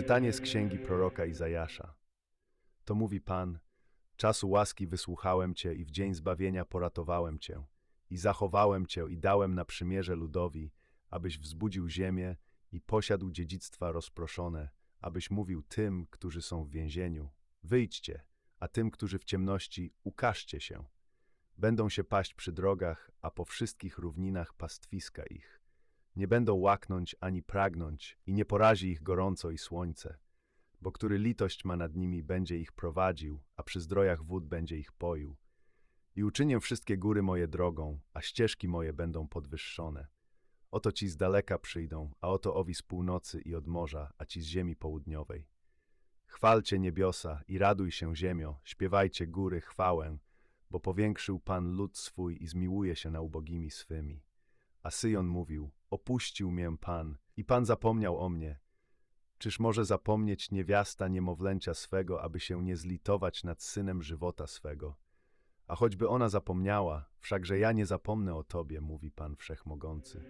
Czytanie z księgi proroka Izajasza. To mówi Pan: Czasu łaski wysłuchałem Cię i w dzień zbawienia poratowałem Cię. I zachowałem Cię i dałem na przymierze ludowi, abyś wzbudził ziemię i posiadł dziedzictwa rozproszone, abyś mówił tym, którzy są w więzieniu: Wyjdźcie, a tym, którzy w ciemności, ukażcie się. Będą się paść przy drogach, a po wszystkich równinach pastwiska ich. Nie będą łaknąć ani pragnąć, i nie porazi ich gorąco i słońce. Bo który litość ma nad nimi, będzie ich prowadził, a przy zdrojach wód będzie ich poił. I uczynię wszystkie góry moje drogą, a ścieżki moje będą podwyższone. Oto ci z daleka przyjdą, a oto owi z północy i od morza, a ci z ziemi południowej. Chwalcie niebiosa i raduj się ziemio, śpiewajcie góry chwałę, bo powiększył Pan lud swój i zmiłuje się na ubogimi swymi. A Syjon mówił, opuścił mię Pan i Pan zapomniał o mnie. Czyż może zapomnieć niewiasta niemowlęcia swego, aby się nie zlitować nad synem żywota swego? A choćby ona zapomniała, wszakże ja nie zapomnę o Tobie, mówi Pan Wszechmogący.